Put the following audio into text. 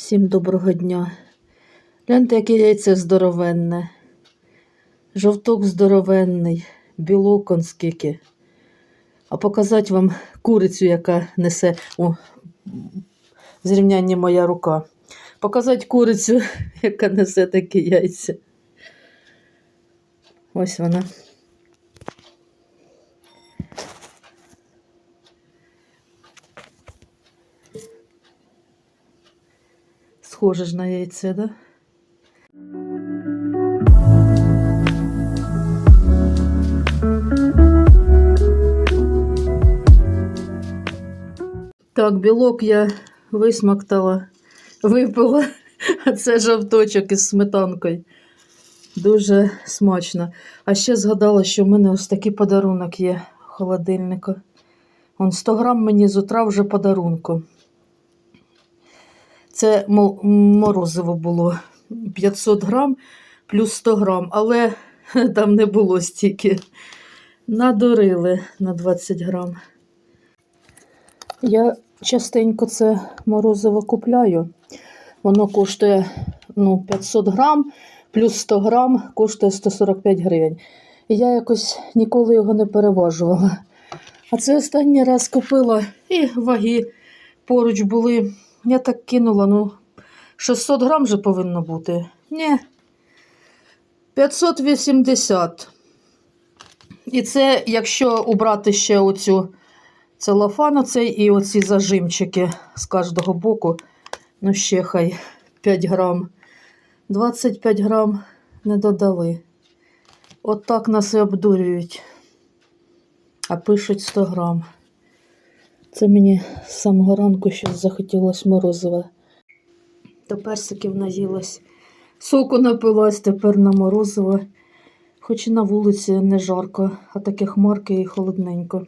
Всім доброго дня. Гляньте, яке яйце здоровенне. Жовток здоровенний, білок он скільки. А показати вам курицю, яка несе у зрівнянні моя рука. Показати курицю, яка несе такі яйця. Ось вона. Схоже ж на яйце, да? Так, білок я висмактала, випила, а це жовточок із сметанкою. Дуже смачно. А ще згадала, що в мене ось такий подарунок є в холодильнику. Он 100 грам мені з утра вже подарунку. Це морозиво було 500 грам плюс 100 грам, але там не було стільки. Надурили на 20 грам. Я частенько це морозиво купляю. Воно коштує ну, 500 грам плюс 100 грам коштує 145 гривень. І я якось ніколи його не переважувала. А це останній раз купила і ваги поруч були. Я так кинула, ну, 600 грам же повинно бути. Ні. 580. І це, якщо убрати ще оцю целофан оцей і оці зажимчики з кожного боку, ну ще хай 5 грам. 25 грам не додали. От так нас і обдурюють. А пишуть 100 грам. Це мені з самого ранку щось захотілося морозиве. До персиків наїлась. Соку напилась тепер на морозиве. Хоч і на вулиці не жарко, а таке хмарки і холодненько.